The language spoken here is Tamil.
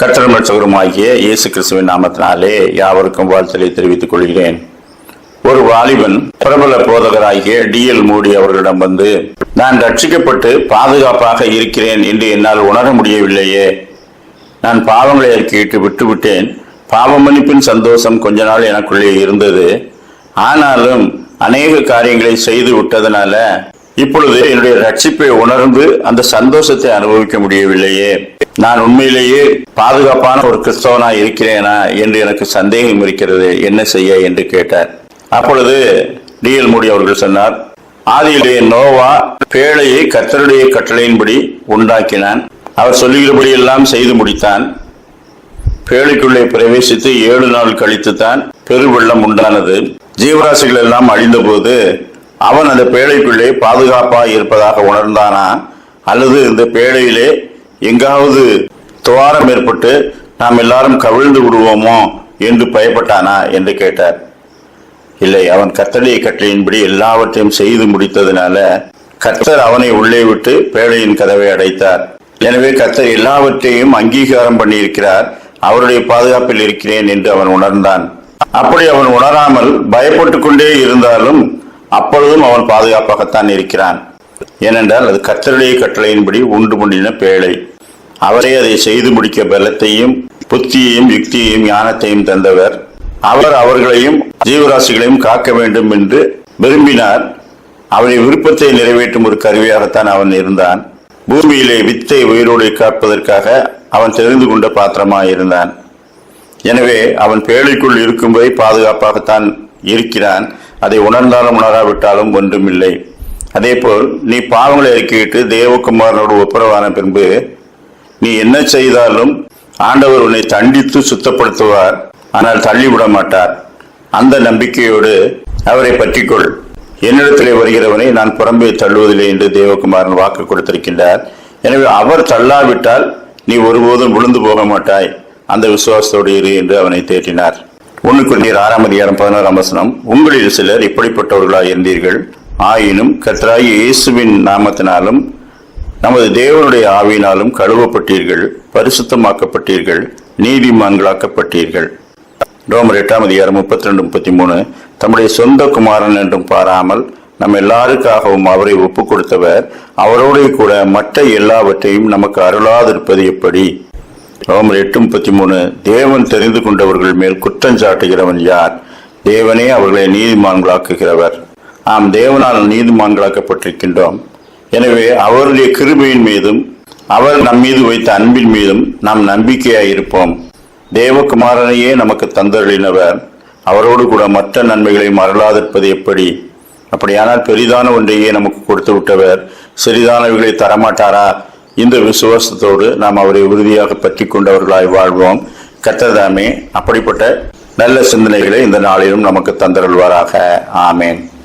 கற்றல் இயேசு கிறிஸ்துவின் நாமத்தினாலே யாவருக்கும் வாழ்த்தலை தெரிவித்துக் கொள்கிறேன். ஒரு வாலிபன் பிரபல போதகராகிய டிஎல் மூடி அவர்களிடம் வந்து நான் ரட்சிக்கப்பட்டு பாதுகாப்பாக இருக்கிறேன் என்று என்னால் உணர முடியவில்லையே. நான் பாவங்களை அறிக்கையிட்டு விட்டுவிட்டேன். பாவ மன்னிப்பின் சந்தோஷம் கொஞ்ச நாள் எனக்குள்ளே இருந்தது. ஆனாலும் அநேக காரியங்களை செய்து விட்டதனால இப்பொழுது என்னுடைய ரட்சிப்பை உணர்ந்து அந்த சந்தோஷத்தை அனுபவிக்க முடியவில்லையே. நான் உண்மையிலேயே பாதுகாப்பான ஒரு கிறிஸ்தவனா இருக்கிறேனா என்று எனக்கு சந்தேகம் இருக்கிறது. என்ன செய்ய என்று கேட்டார். அப்பொழுது டிஎல் மோடி அவர்கள் சொன்னார் ஆதியிலே நோவா பேழையை கத்தருடைய கட்டளையின்படி உண்டாக்கினான். அவர் சொல்லுகிறபடி எல்லாம் செய்து முடித்தான். பேழைக்குள்ளே பிரவேசித்து ஏழு நாள் கழித்து தான் பெருவெள்ளம் உண்டானது. ஜீவராசிகள் எல்லாம் அழிந்தபோது அவன் அந்த பேழைக்குள்ளே பாதுகாப்பாக இருப்பதாக உணர்ந்தானா? அல்லது இந்த பேழையிலே எங்காவது துவாரம் ஏற்பட்டு நாம் எல்லாரும் கவிழ்ந்து விடுவோமோ என்று பயப்பட்டானா? என்று கேட்டார். இல்லை அவன் கர்த்தருடைய கட்டளையின்படி எல்லாவற்றையும் செய்து முடித்ததுனால கத்தர் அவனை உள்ளே விட்டு பேழையின் கதவை அடைத்தார். எனவே கத்தர் எல்லாவற்றையும் அங்கீகாரம் பண்ணியிருக்கிறார். அவருடைய பாதுகாப்பில் இருக்கிறேன் என்று அவன் உணர்ந்தான். அப்படி அவன் உணராமல் பயப்பட்டு கொண்டே இருந்தாலும் அப்பொழுதும் அவன் பாதுகாப்பாகத்தான் இருக்கிறான். ஏனென்றால் அது கத்தருடைய கட்டளையின்படி உண்டு பண்ணின பேழை. அவரே அதை செய்து முடிக்க பலத்தையும் புத்தியையும் யுக்தியையும் ஞானத்தையும் தந்தவர். அவர் அவர்களையும் ஜீவராசிகளையும் காக்க வேண்டும் என்று விரும்பினார். அவருடைய விருப்பத்தை நிறைவேற்றும் ஒரு கருவியாகத்தான் அவன் இருந்தான். பூமியிலே வித்தை உயிரோடு காப்பதற்காக அவன் தெரிந்து கொண்ட பாத்திரமாக இருந்தான் எனவே அவன் பேழைக்குள் இருக்கும் வரை பாதுகாப்பாகத்தான் இருக்கிறான். அதை உணர்ந்தாலும் உணராவிட்டாலும் ஒன்றுமில்லை. அதேபோல் நீ பாவங்களை அறிக்கையிட்டு தேவகுமாரனோடு ஒப்புரவான பின்பு நீ என்ன செய்தாலும் ஆண்டவர் உன்னை தண்டித்து சுத்தப்படுத்துவார். ஆனால் தள்ளிவிட மாட்டார் அந்த நம்பிக்கையோடு அவரை பற்றிக்கொள். என்னிடத்திலே வருகிறவனை நான் புறம்பே தள்ளுவதில்லை என்று தேவகுமாரன் வாக்கு கொடுத்திருக்கின்றார். எனவே அவர் தள்ளாவிட்டால் நீ ஒருபோதும் விழுந்து போக மாட்டாய் அந்த விசுவாசத்தோடு இரு என்று அவனை தேற்றினார். ஒன்று குழந்தையர் ஆறாம் அதிகாரம் பதினோராம் வசனம் உங்களில் சிலர் இப்படிப்பட்டவர்களாக இருந்தீர்கள். ஆயினும் கத்ராயி இயேசுவின் நாமத்தினாலும் நமது தேவனுடைய ஆவியினாலும் கழுவப்பட்டீர்கள் பரிசுத்தமாக்கப்பட்டீர்கள் நீதிமான்களாக்கப்பட்டீர்கள். ரோமர் எட்டாம் அதிகாரம் முப்பத்தி ரெண்டு முப்பத்தி மூணு தம்முடைய சொந்த குமாரன் என்றும் பாராமல் நம் எல்லாருக்காகவும் அவரை ஒப்புக் கொடுத்தவர் அவரோடு கூட மற்ற எல்லாவற்றையும் நமக்கு அருளாதிருப்பது எப்படி? ரோமர் எட்டு முப்பத்தி மூணு தேவன் தெரிந்து கொண்டவர்கள் மேல் குற்றம் சாட்டுகிறவன் யார்? தேவனே அவர்களை நீதிமான்களாக்குகிறவர். ஆம் தேவனால் நீதிமான்களாக்கப்பட்டிருக்கின்றோம். எனவே அவருடைய கிருபையின் மீதும் அவர் நம் மீது வைத்த அன்பின் மீதும் நாம் நம்பிக்கையாயிருப்போம். தேவகுமாரனையே நமக்கு தந்தருளினவர். அவரோடு கூட மற்ற நன்மைகளை மறலாதிருப்பது எப்படி? அப்படியானால் பெரிதான ஒன்றையே நமக்கு கொடுத்து விட்டவர் சிறிதானவைகளை தரமாட்டாரா? இந்த விசுவாசத்தோடு நாம் அவரை உறுதியாக பற்றி கொண்டவர்களாய் வாழ்வோம். கத்ததாமே அப்படிப்பட்ட நல்ல சிந்தனைகளை இந்த நாளிலும் நமக்கு தந்தருள்வாராக. ஆமேன்.